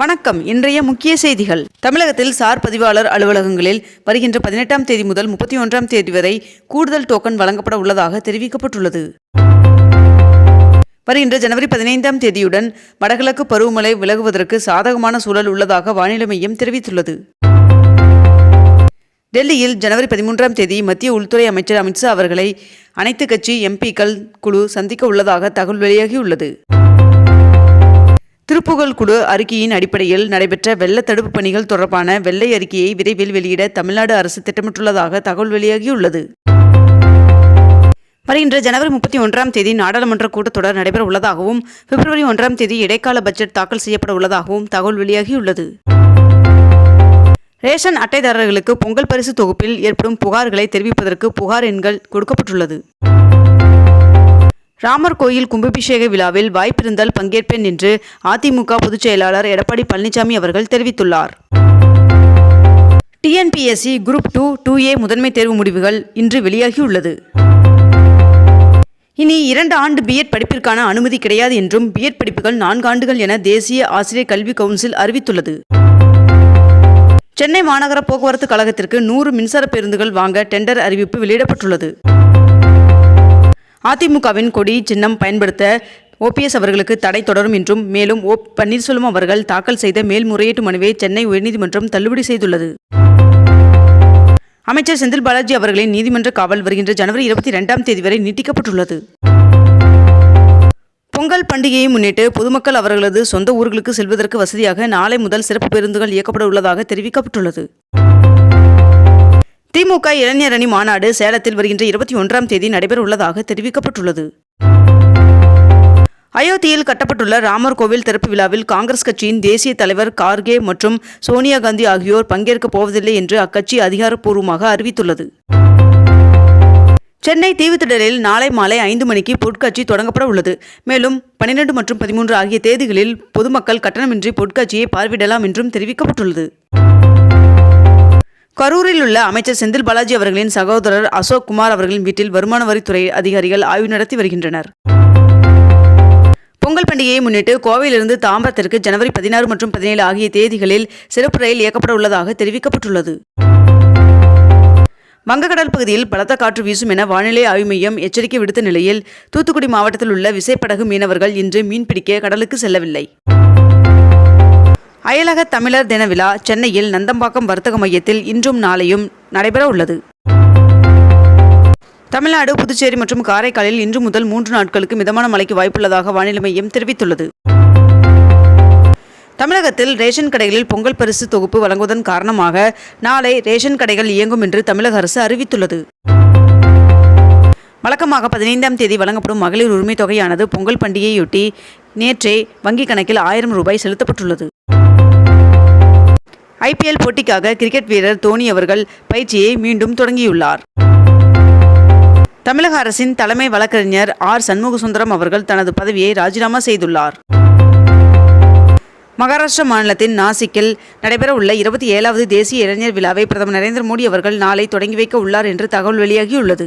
வணக்கம். இன்றைய முக்கிய செய்திகள். தமிழகத்தில் சார் பதிவாளர் அலுவலகங்களில் வருகின்ற பதினெட்டாம் தேதி முதல் முப்பத்தி ஒன்றாம் தேதி வரை கூடுதல் டோக்கன் வழங்கப்பட உள்ளதாக தெரிவிக்கப்பட்டுள்ளது. வருகின்ற ஜனவரி பதினைந்தாம் தேதியுடன் வடகிழக்கு பருவமழை விலகுவதற்கு சாதகமான சூழல் உள்ளதாக வானிலை மையம் தெரிவித்துள்ளது. டெல்லியில் ஜனவரி பதிமூன்றாம் தேதி மத்திய உள்துறை அமைச்சர் அமித்ஷா அவர்களை அனைத்து கட்சி எம்பிக்கள் குழு சந்திக்க உள்ளதாக தகவல் வெளியாகியுள்ளது. திருப்புகழ் குழு அறிக்கையின் அடிப்படையில் நடைபெற்ற வெள்ள தடுப்பு பணிகள் தொடர்பான வெள்ளை அறிக்கையை விரைவில் வெளியிட தமிழ்நாடு அரசு திட்டமிட்டுள்ளதாக தகவல் வெளியாகியுள்ளது. வருகின்ற ஜனவரி முப்பத்தி ஒன்றாம் தேதி நாடாளுமன்ற கூட்டத்தொடர் நடைபெற உள்ளதாகவும் பிப்ரவரி ஒன்றாம் தேதி இடைக்கால பட்ஜெட் தாக்கல் செய்யப்பட உள்ளதாகவும் தகவல் வெளியாகியுள்ளது. ரேஷன் அட்டைதாரர்களுக்கு பொங்கல் பரிசு தொகுப்பில் ஏற்படும் புகார்களை தெரிவிப்பதற்கு புகார் எண்கள் கொடுக்கப்பட்டுள்ளது. ராமர் கோயில் கும்பாபிஷேக விழாவில் வாய்ப்பிருந்தால் பங்கேற்பேன் என்று அதிமுக பொதுச் செயலாளர் எடப்பாடி பழனிசாமி அவர்கள் தெரிவித்துள்ளார். TNPSC group two two A முதன்மை தேர்வு முடிவுகள் இன்று வெளியாகியுள்ளது. இனி இரண்டு ஆண்டு பிஎட் படிப்பிற்கான அனுமதி கிடையாது என்றும் பிஎட் படிப்புகள் நான்கு ஆண்டுகள் என தேசிய ஆசிரியர் கல்வி கவுன்சில் அறிவித்துள்ளது. சென்னை மாநகர போக்குவரத்து கழகத்திற்கு நூறு மின்சார பேருந்துகள் வாங்க டெண்டர் அறிவிப்பு வெளியிடப்பட்டுள்ளது. அதிமுகவின் கொடி சின்னம் பயன்படுத்த ஓபிஎஸ் அவர்களுக்கு தடை தொடரும் என்றும் மேலும் ஓ பன்னீர்செல்வம் அவர்கள் தாக்கல் செய்த மேல்முறையீட்டு மனுவை சென்னை உயர்நீதிமன்றம் தள்ளுபடி செய்துள்ளது. அமைச்சர் செந்தில் பாலாஜி அவர்களின் நீதிமன்ற காவல் வருகின்ற ஜனவரி இருபத்தி இரண்டாம் தேதி வரை நீட்டிக்கப்பட்டுள்ளது. பொங்கல் பண்டிகையை முன்னிட்டு பொதுமக்கள் அவர்களது சொந்த ஊர்களுக்கு செல்வதற்கு வசதியாக நாளை முதல் சிறப்பு பேருந்துகள் இயக்கப்பட உள்ளதாக தெரிவிக்கப்பட்டுள்ளது. திமுக இளைஞர் அணி மாநாடு சேலத்தில் வருகின்ற இருபத்தி ஒன்றாம் தேதி நடைபெற உள்ளதாக தெரிவிக்கப்பட்டுள்ளது. அயோத்தியில் கட்டப்பட்டுள்ள ராமர் கோவில் திறப்பு விழாவில் காங்கிரஸ் கட்சியின் தேசிய தலைவர் கார்கே மற்றும் சோனியா காந்தி ஆகியோர் பங்கேற்கப் போவதில்லை என்று அக்கட்சி அதிகாரப்பூர்வமாக அறிவித்துள்ளது. சென்னை தீவுத்திடலில் நாளை மாலை ஐந்து மணிக்கு பொருட்காட்சி தொடங்கப்பட உள்ளது மேலும் பன்னிரண்டு மற்றும் பதிமூன்று ஆகிய தேதிகளில் பொதுமக்கள் கட்டணமின்றி பொருட்காட்சியை பார்வையிடலாம் என்றும் தெரிவிக்கப்பட்டுள்ளது. கரூரில் உள்ள அமைச்சர் செந்தில் பாலாஜி அவர்களின் சகோதரர் அசோக் குமார் அவர்களின் வீட்டில் வருமான வரித்துறை அதிகாரிகள் ஆய்வு நடத்தி வருகின்றனர். பொங்கல் பண்டிகையை முன்னிட்டு கோவையிலிருந்து தாம்பரத்திற்கு ஜனவரி பதினாறு மற்றும் பதினேழு ஆகிய தேதிகளில் சிறப்பு ரயில் இயக்கப்பட உள்ளதாக தெரிவிக்கப்பட்டுள்ளது. வங்கக்கடல் பகுதியில் பலத்த காற்று வீசும் என வானிலை ஆய்வு மையம் எச்சரிக்கை விடுத்த நிலையில் தூத்துக்குடி மாவட்டத்தில் உள்ள விசைப்படகு மீனவர்கள் இன்று மீன்பிடிக்க கடலுக்கு செல்லவில்லை. அயலக தமிழர் தின விழா சென்னையில் நந்தம்பாக்கம் வர்த்தக மையத்தில் இன்றும் நாளையும் நடைபெற உள்ளது. தமிழ்நாடு புதுச்சேரி மற்றும் காரைக்காலில் இன்று முதல் மூன்று நாட்களுக்கு மிதமான மழைக்கு வாய்ப்புள்ளதாக வானிலை மையம் தெரிவித்துள்ளது. தமிழகத்தில் ரேஷன் கடைகளில் பொங்கல் பரிசு தொகுப்பு வழங்குவதன் காரணமாக நாளை ரேஷன் கடைகள் இயங்கும் என்று தமிழக அரசு அறிவித்துள்ளது. வழக்கமாக பதினைந்தாம் தேதி வழங்கப்படும் மகளிர் உரிமைத் தொகையானது பொங்கல் பண்டிகையொட்டி நேற்றே வங்கிக் கணக்கில் ஆயிரம் ரூபாய் செலுத்தப்பட்டுள்ளது. ஐபிஎல் போட்டிக்காக கிரிக்கெட் வீரர் தோனி அவர்கள் பயிற்சியை மீண்டும் தொடங்கியுள்ளார். தமிழக அரசின் தலைமை வழக்கறிஞர் ஆர் சண்முகசுந்தரம் அவர்கள் தனது பதவியை ராஜினாமா செய்துள்ளார். மகாராஷ்டிரா மாநிலத்தின் நாசிக்கில் நடைபெறவுள்ள இருபத்தி ஏழாவது தேசிய இளைஞர் விழாவை பிரதமர் நரேந்திர மோடி அவர்கள் நாளை தொடங்கி வைக்க உள்ளார் என்று தகவல் வெளியாகியுள்ளது.